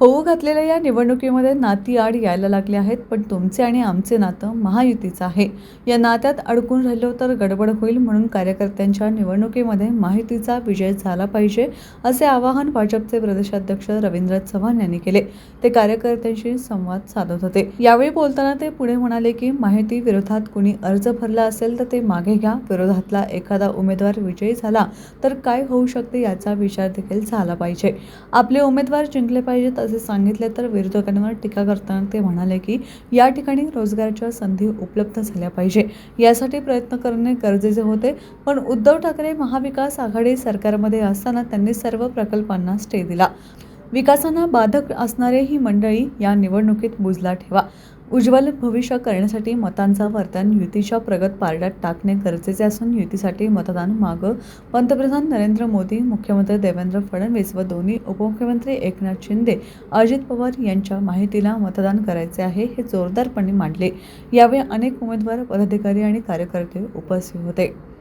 होऊ घातलेल्या या निवडणुकीमध्ये नाती आड यायला लागले आहेत पण तुमचे आणि आमचे नातं महायुतीचं आहे. या नात्यात अडकून राहिलो तर गडबड होईल म्हणून कार्यकर्त्यांच्या निवडणुकीमध्ये माहितीचा विजय झाला पाहिजे असे आवाहन भाजपचे प्रदेशाध्यक्ष रवींद्र चव्हाण यांनी केले. ते कार्यकर्त्यांशी संवाद साधत होते. यावेळी बोलताना ते पुढे म्हणाले की माहिती विरोधात कुणी अर्ज भरला असेल तर ते मागे घ्या. विरोधातला एखादा उमेदवार विजयी झाला तर काय होऊ शकते याचा विचार देखील झाला पाहिजे. आपले उमेदवार जिंकले पाहिजेत असे सांगितले तर विरोधकांवर टीका करताना ते म्हणाले की या ठिकाणी रोजगाराच्या संधी उपलब्ध झाल्या पाहिजे. यासाठी प्रयत्न करणे गरजेचे होते. पण उद्धव ठाकरे महाविकास आघाडी सरकारमध्ये असताना त्यांनी सर्व प्रकल्पांना स्टे दिला. विकासांना बाधक असणारे ही मंडळी या निवडणुकीत बुजला ठेवा. उज्ज्वल भविष्य करण्यासाठी मतांचा वर्तन युतीच्या प्रगत पारड्यात टाकणे गरजेचे असून युतीसाठी मतदान मागं. पंतप्रधान नरेंद्र मोदी मुख्यमंत्री देवेंद्र फडणवीस व दोन्ही उपमुख्यमंत्री एकनाथ शिंदे अजित पवार यांच्या माहितीला मतदान करायचे आहे हे जोरदारपणे मांडले. यावेळी अनेक उमेदवार पदाधिकारी आणि कार्यकर्ते उपस्थित होते.